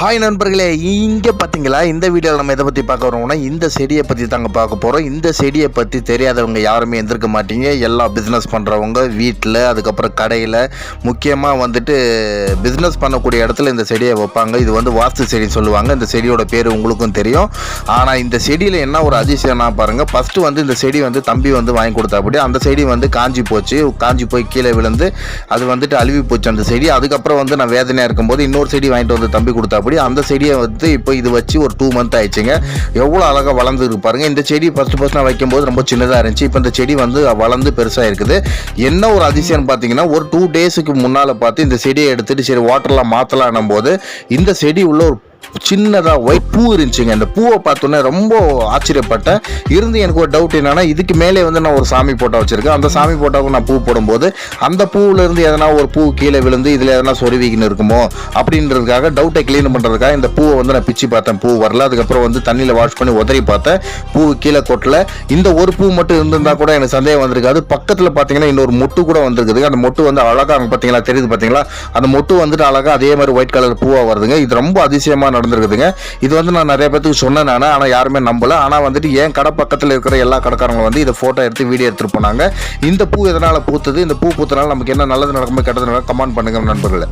Hi நண்பர்களே இங்கே பார்த்தீங்களா இந்த வீடியோவில் நம்ம எதை பற்றி பார்க்க வரோம்னா இந்த செடியை பற்றி தாங்க பார்க்க போகிறோம் இந்த செடியை பற்றி தெரியாதவங்க யாருமே எந்திருக்க மாட்டீங்க. எல்லா பிஸ்னஸ் பண்ணுறவங்க வீட்டில் அதுக்கப்புறம் கடையில் முக்கியமாக வந்துட்டு பிஸ்னஸ் பண்ணக்கூடிய இடத்துல இந்த செடியை வைப்பாங்க. இது வந்து வாஸ்து செடி சொல்லுவாங்க. இந்த செடியோட பேர் உங்களுக்கும் தெரியும். ஆனால் இந்த செடியில் என்ன ஒரு அதிசயம்னா பாருங்கள் ஃபஸ்ட்டு வந்து இந்த செடி வந்து தம்பி வந்து வாங்கி கொடுத்தாப்படி. அந்த செடி வந்து காஞ்சி போச்சு. காஞ்சி போய் கீழே விழுந்து அது வந்துட்டு அழுவி போச்சு அந்த செடி. அதுக்கப்புறம் வந்து நான் வேதனையாக இருக்கும்போது இன்னொரு செடி வாங்கிட்டு வந்து தம்பி கொடுத்தாப்படி அந்த செடியை வந்து இப்போ இது வச்சு ஒரு டூ மந்த் ஆயிடுச்சுங்க. எவ்வளோ அழகாக வளர்ந்து பாருங்க. இந்த செடி ஃபஸ்ட்டு ஃபஸ்ட் நான் வைக்கும்போது ரொம்ப சின்னதாக இருந்துச்சு. இப்போ இந்த செடி வந்து வளர்ந்து பெருசாக இருக்குது. என்ன ஒரு அதிசயம் பார்த்தீங்கன்னா ஒரு டூ டேஸுக்கு முன்னால் பார்த்து இந்த செடியை எடுத்துகிட்டு சரி வாட்டர்லாம் மாற்றலாம் போது இந்த செடி உள்ள ஒரு சின்னதாக ஒயிட் பூ இருந்துச்சுங்க. அந்த பூவை பார்த்தோன்னே ரொம்ப ஆச்சரியப்பட்டேன். இருந்து எனக்கு ஒரு டவுட் என்னன்னா இதுக்கு மேலே வந்து நான் ஒரு சாமி போட்டோ வச்சிருக்கேன். அந்த சாமி போட்டோவுக்கு நான் பூ போடும்போது அந்த பூவிலேருந்து எதனா ஒரு பூ கீழே விழுந்து இதில் எதனா சொருவிக்கின்னு இருக்குமோ அப்படின்றதுக்காக டவுட்டை க்ளீன் பண்ணுறதுக்காக இந்த பூவை வந்து நான் பிச்சு பார்த்தேன். பூ வரல. அதுக்கப்புறம் வந்து தண்ணியில் வாஷ் பண்ணி உதறி பார்த்தேன். பூ கீழே கொட்டல. இந்த ஒரு பூ மட்டும் இருந்திருந்தா கூட எனக்கு சந்தேகம் வந்திருக்காது. பக்கத்தில் பார்த்தீங்கன்னா இன்னொரு மொட்டு கூட வந்திருக்குது அந்த மொட்டு வந்து அழகாக அங்கே பார்த்தீங்களா தெரியுது பார்த்தீங்களா அந்த மொட்டு வந்துட்டு அழகாக அதே மாதிரி ஒயிட் கலர் பூவாக வருதுங்க. இது ரொம்ப அதிசயமாக நடந்திருக்குதுங்க. இது வந்து நான் நிறைய பேத்துக்கு சொன்னேன் நான் ஆனால் யாருமே நம்பலை. ஆனால் வந்துட்டு என் கடை பக்கத்தில் இருக்கிற எல்லா கடைக்காரங்களும் வந்து இதை ஃபோட்டோ எடுத்து வீடியோ எடுத்துட்டு போனாங்க. இந்த பூ எதனால் பூத்துது? இந்த பூ பூத்தனால நமக்கு என்ன நல்லது நடக்குமோ கெட்டது நடக்கும் கமெண்ட் பண்ணுங்க நண்பர்களே.